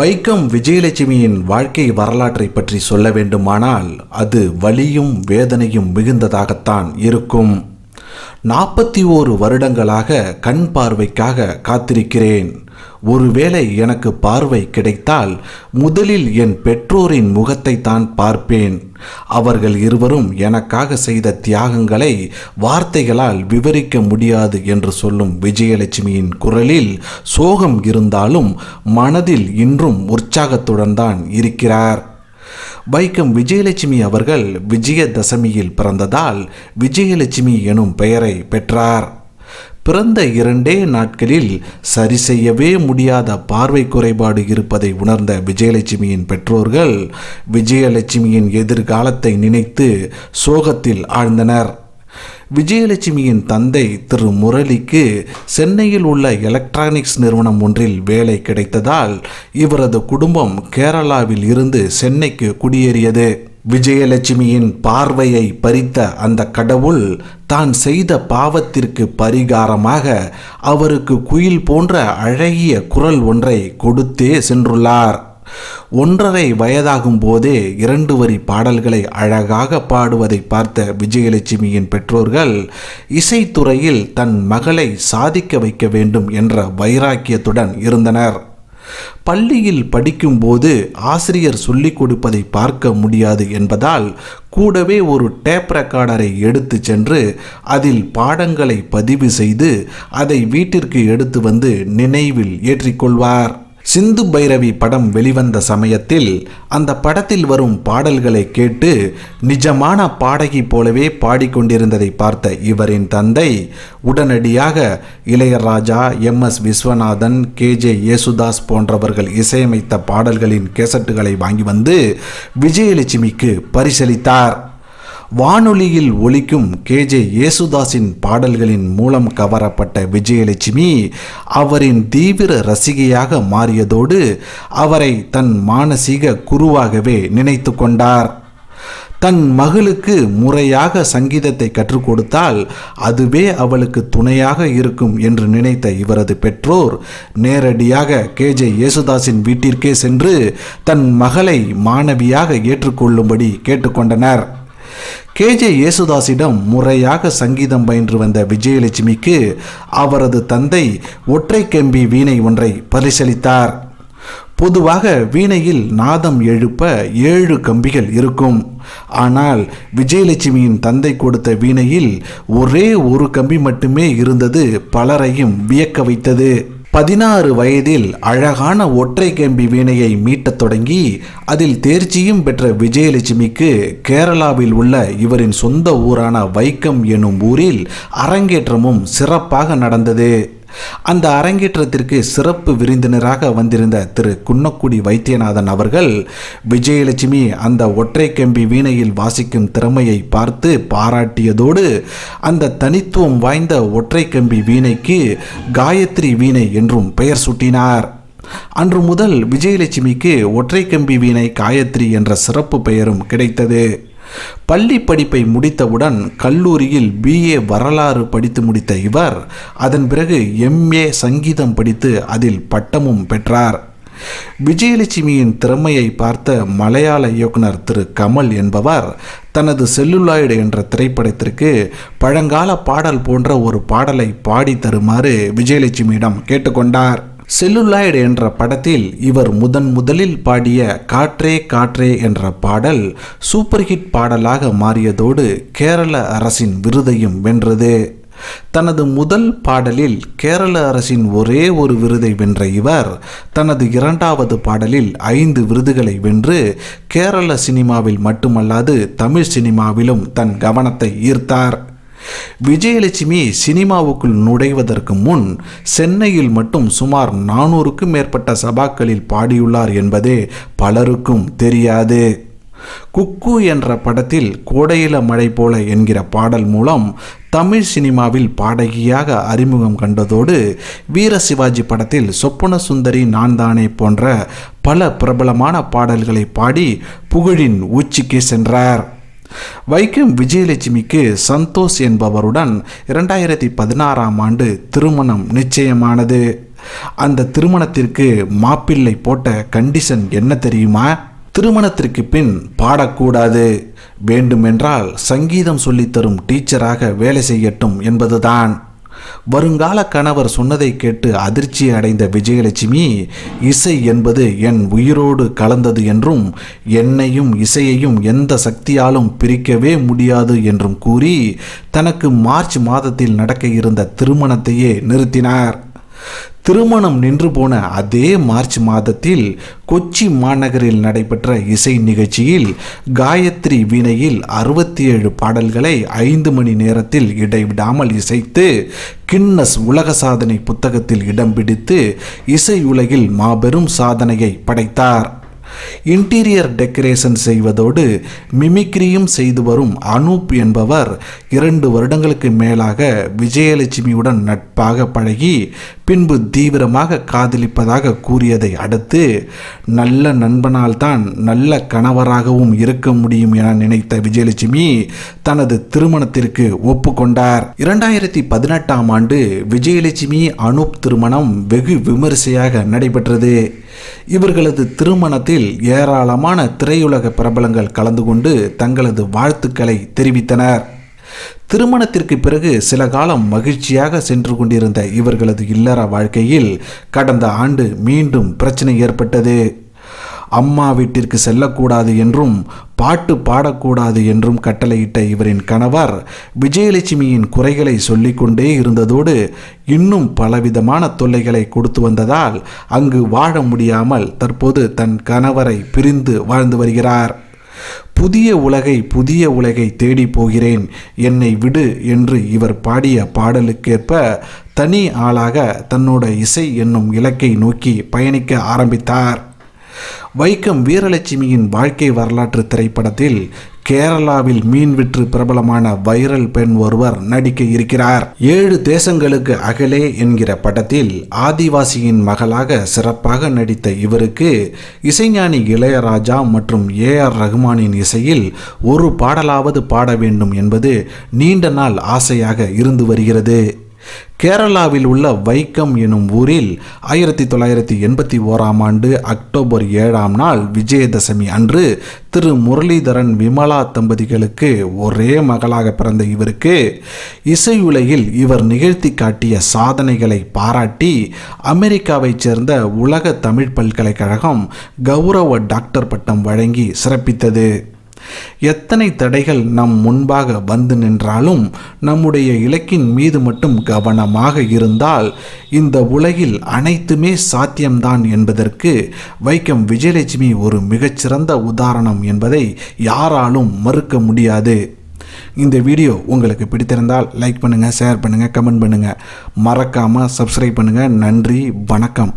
வைக்கம் விஜயலட்சுமியின் வாழ்க்கை வரலாற்றை பற்றி சொல்ல வேண்டுமானால் அது வலியும் வேதனையும் மிகுந்ததாகத்தான் இருக்கும். நாற்பத்தி ஓரு வருடங்களாக கண் பார்வைக்காக காத்திருக்கிறேன். ஒருவேளை எனக்கு பார்வை கிடைத்தால் முதலில் என் பெற்றோரின் முகத்தை தான் பார்ப்பேன். அவர்கள் இருவரும் எனக்காக செய்த தியாகங்களை வார்த்தைகளால் விவரிக்க முடியாது என்று சொல்லும் விஜயலட்சுமியின் குரலில் சோகம் இருந்தாலும் மனதில் இன்றும் உற்சாகத்துடன் தான் இருக்கிறார். வைக்கம் விஜயலட்சுமி அவர்கள் விஜயதசமியில் பிறந்ததால் விஜயலட்சுமி எனும் பெயரை பெற்றார். பிறந்த இரண்டே நாட்களில் சரி செய்யவே முடியாத பார்வை குறைபாடு இருப்பதை உணர்ந்த விஜயலட்சுமியின் பெற்றோர்கள் விஜயலட்சுமியின் எதிர்காலத்தை நினைத்து சோகத்தில் ஆழ்ந்தனர். விஜயலட்சுமியின் தந்தை திரு முரளிக்கு சென்னையில் உள்ள எலக்ட்ரானிக்ஸ் நிறுவனம் ஒன்றில் வேலை கிடைத்ததால் இவரது குடும்பம் கேரளாவில் இருந்து சென்னைக்கு குடியேறியது. விஜயலட்சுமியின் பார்வையை பறித்த அந்த கடவுள் தான் செய்த பாவத்திற்கு பரிகாரமாக அவருக்கு குயில் போன்ற அழகிய குரல் ஒன்றை கொடுத்தே சென்றுள்ளார். ஒன்றரை வயதாகும் போதே இரண்டு வரி பாடல்களை அழகாக பாடுவதை பார்த்த விஜயலட்சுமியின் பெற்றோர்கள் இசைத்துறையில் தன் மகளை சாதிக்க வைக்க வேண்டும் என்ற வைராக்கியத்துடன் இருந்தனர். பள்ளியில் படிக்கும்போது ஆசிரியர் சொல்லிக் கொடுப்பதை பார்க்க முடியாது என்பதால் கூடவே ஒரு டேப் ரெக்கார்டரை எடுத்து சென்று அதில் பாடங்களை பதிவு செய்து அதை வீட்டிற்கு எடுத்து வந்து நினைவில் ஏற்றிக்கொள்வார். சிந்து பைரவி படம் வெளிவந்த சமயத்தில் அந்த படத்தில் வரும் பாடல்களை கேட்டு நிஜமான பாடகி போலவே பாடிக்கொண்டிருந்ததை பார்த்த இவரின் தந்தை உடனடியாக Ilaiyaraaja M. S. Viswanathan K. J. Yesudas போன்றவர்கள் இசையமைத்த பாடல்களின் கேசட்டுகளை வாங்கி வந்து விஜயலட்சுமிக்கு பரிசளித்தார். வானொலியில் ஒலிக்கும் கேஜே யேசுதாஸின் பாடல்களின் மூலம் கவரப்பட்ட விஜயலட்சுமி அவரின் தீவிர ரசிகையாக மாறியதோடு அவரை தன் மானசீக குருவாகவே நினைத்து கொண்டார். தன் மகளுக்கு முறையாக சங்கீதத்தை கற்றுக் கொடுத்தால் அதுவே அவளுக்கு துணையாக இருக்கும் என்று நினைத்த இவரது பெற்றோர் நேரடியாக கேஜே யேசுதாஸின் வீட்டிற்கே சென்று தன் மகளை மாணவியாக ஏற்றுக்கொள்ளும்படி கேட்டுக்கொண்டனர் கேஜே யேசுதாஸிடம் முறையாக சங்கீதம் பயின்று வந்த விஜயலட்சுமிக்கு அவரது தந்தை ஒற்றை கம்பி வீணை ஒன்றை பரிசளித்தார். பொதுவாக வீணையில் நாதம் எழுப்ப ஏழு கம்பிகள் இருக்கும். ஆனால் விஜயலட்சுமியின் தந்தை கொடுத்த வீணையில் ஒரே ஒரு கம்பி மட்டுமே இருந்தது பலரையும் வியக்க வைத்தது. பதினாறு வயதில் அழகான ஒற்றை கம்பி வீணையை மீட்டத் தொடங்கி அதில் தேர்ச்சியும் பெற்ற விஜயலட்சுமிக்கு கேரளாவில் உள்ள இவரின் சொந்த ஊரான வைக்கம் எனும் ஊரில் அரங்கேற்றமும் சிறப்பாக நடந்தது. அந்த அரங்கேற்றத்திற்கு சிறப்பு விருந்தினராக வந்திருந்த திரு குன்னக்குடி வைத்தியநாதன் அவர்கள் விஜயலட்சுமி அந்த ஒற்றை கம்பி வீணையில் வாசிக்கும் திறமையை பார்த்து பாராட்டியதோடு அந்த தனித்துவம் வாய்ந்த ஒற்றை கம்பி வீணைக்கு காயத்ரி வீணை என்றும் பெயர் சூட்டினார். அன்று முதல் விஜயலட்சுமிக்கு ஒற்றை கம்பி வீணை காயத்ரி என்ற சிறப்பு பெயரும் கிடைத்தது. பள்ளி படிப்பை முடித்தவுடன் கல்லூரியில் பிஏ வரலாறு படித்து முடித்த இவர் அதன் பிறகு எம்ஏ சங்கீதம் படித்து அதில் பட்டமும் பெற்றார். விஜயலட்சுமியின் திறமையை பார்த்த மலையாள இயக்குனர் திரு. கமல் என்பவர் தனது செல்லுலாய்டு என்ற திரைப்படத்திற்கு பழங்கால பாடல் போன்ற ஒரு பாடலை பாடி தருமாறு விஜயலட்சுமியிடம் கேட்டுக்கொண்டார் செல்லுலாய்டு என்ற படத்தில் இவர் முதன் முதலில் பாடிய காற்றே காற்றே என்ற பாடல் சூப்பர் ஹிட் பாடலாக மாறியதோடு கேரள அரசின் விருதையும் வென்றது. தனது முதல் பாடலில் கேரள அரசின் ஒரே ஒரு விருதை வென்ற இவர் தனது இரண்டாவது பாடலில் ஐந்து விருதுகளை வென்று கேரள சினிமாவில் மட்டுமல்லாது தமிழ் சினிமாவிலும் தன் கவனத்தை ஈர்த்தார். விஜயலட்சுமி சினிமாவுக்குள் நுழைவதற்கு முன் சென்னையில் மட்டும் சுமார் நானூறுக்கும் மேற்பட்ட சபாக்களில் பாடியுள்ளார் என்பதே பலருக்கும் தெரியாது. குக்கு என்ற படத்தில் கோடையில மழை போல என்கிற பாடல் மூலம் தமிழ் சினிமாவில் பாடகியாக அறிமுகம் கண்டதோடு வீர சிவாஜி படத்தில் சொப்பன சுந்தரி நான் தானே போன்ற பல பிரபலமான பாடல்களை பாடி புகழின் உச்சிக்கு சென்றார். வைக்கம் விஜயலட்சுமிக்கு சந்தோஷ் என்பவருடன் இரண்டாயிரத்தி பதினாறாம் ஆண்டு திருமணம் நிச்சயமானது. அந்த திருமணத்திற்கு மாப்பிள்ளை போட்ட கண்டிஷன் என்ன தெரியுமா? திருமணத்திற்கு பின் பாடக்கூடாது. வேண்டுமென்றால் சங்கீதம் சொல்லித்தரும் டீச்சராக வேலை செய்யட்டும் என்பதுதான். வருங்கால கணவர் சொன்னதை கேட்டு அதிர்ச்சி அடைந்த விஜயலட்சுமி இசை என்பது என் உயிரோடு கலந்தது என்றும் என்னையும் இசையையும் எந்த சக்தியாலும் பிரிக்கவே முடியாது என்றும் கூறி தனக்கு மார்ச் மாதத்தில் நடக்க இருந்த திருமணத்தையே நிறுத்தினார். திருமணம் நின்று போன அதே மார்ச் மாதத்தில் கொச்சி மாநகரில் நடைபெற்ற இசை நிகழ்ச்சியில் காயத்ரி வீணையில் அறுபத்தி ஏழு பாடல்களை ஐந்து மணி நேரத்தில் இடைவிடாமல் இசைத்து கின்னஸ் உலக சாதனை புத்தகத்தில் இடம் பிடித்து இசை உலகில் மாபெரும் சாதனையை படைத்தார். இன்டீரியர் டெக்கரேஷன் செய்வதோடு மிமிக்ரியும் செய்து வரும் அனூப் என்பவர் இரண்டு வருடங்களுக்கு மேலாக விஜயலட்சுமியுடன் நட்பாக பழகி பின்பு தீவிரமாக காதலிப்பதாக கூறியதை அடுத்து நல்ல நண்பனால்தான் நல்ல கணவராகவும் இருக்க முடியும் என நினைத்த விஜயலட்சுமி தனது திருமணத்திற்கு ஒப்புக்கொண்டார். இரண்டாயிரத்தி பதினெட்டாம் ஆண்டு விஜயலட்சுமி அனூப் திருமணம் வெகு விமரிசையாக நடைபெற்றது. இவர்களது திருமணத்தில் ஏராளமான திரையுலக பிரபலங்கள் கலந்து கொண்டு தங்களது வாழ்த்துக்களை தெரிவித்தனர். திருமணத்திற்கு பிறகு சில காலம் மகிழ்ச்சியாக சென்று கொண்டிருந்த இவர்களது இல்லற வாழ்க்கையில் கடந்த ஆண்டு மீண்டும் பிரச்சனை ஏற்பட்டது. அம்மா வீட்டிற்கு செல்லக்கூடாது என்றும் பாட்டு பாடக்கூடாது என்றும் கட்டளையிட்ட இவரின் கணவர் விஜயலட்சுமியின் குறைகளை சொல்லிக்கொண்டே இருந்ததோடு இன்னும் பலவிதமான தொல்லைகளை கொடுத்து வந்ததால் அங்கு வாழ முடியாமல் தற்போது தன் கணவரை பிரிந்து வாழ்ந்து வருகிறார். புதிய உலகை புதிய உலகை தேடி போகிறேன் என்னை விடு என்று இவர் பாடிய பாடலுக்கேற்ப தனி ஆளாக தன்னோட இசை என்னும் இலக்கை நோக்கி பயணிக்க ஆரம்பித்தார். வைக்கம் வீரலட்சுமியின் வாழ்க்கை வரலாற்று திரைப்படத்தில் கேரளாவில் மீன் விற்று பிரபலமான வைரல் பெண் ஒருவர் நடிக்க இருக்கிறார். ஏழு தேசங்களுக்கு அகலே என்கிற படத்தில் ஆதிவாசியின் மகளாக சிறப்பாக நடித்த இவருக்கு இசைஞானி இளையராஜா மற்றும் ஏ ஆர் ரஹ்மானின் இசையில் ஒரு பாடலாவது பாட வேண்டும் என்பது நீண்ட நாள் ஆசையாக இருந்து வருகிறது. கேரளாவில் உள்ள வைக்கம் எனும் ஊரில் ஆயிரத்தி தொள்ளாயிரத்தி எண்பத்தி ஓராம் ஆண்டு அக்டோபர் ஏழாம் நாள் விஜயதசமி அன்று திரு முரளிதரன் விமலா தம்பதிகளுக்கு ஒரே மகளாக பிறந்த இவருக்கு இசையுலகில் இவர் நிகழ்த்தி காட்டிய சாதனைகளை பாராட்டி அமெரிக்காவைச் சேர்ந்த உலக தமிழ் பல்கலைக்கழகம் கௌரவ டாக்டர் பட்டம் வழங்கி சிறப்பித்தது. எத்தனை தடைகள் நம் முன்பாக வந்து நின்றாலும் நம்முடைய இலக்கின் மீது மட்டும் கவனமாக இருந்தால் இந்த உலகில் அனைத்துமே சாத்தியம்தான் என்பதற்கு வைக்கம் விஜயலட்சுமி ஒரு மிகச்சிறந்த உதாரணம் என்பதை யாராலும் மறுக்க முடியாது. இந்த வீடியோ உங்களுக்கு பிடித்திருந்தால் லைக் பண்ணுங்கள் ஷேர் பண்ணுங்கள் கமெண்ட் பண்ணுங்கள் மறக்காமல் சப்ஸ்கிரைப் பண்ணுங்கள் நன்றி வணக்கம்.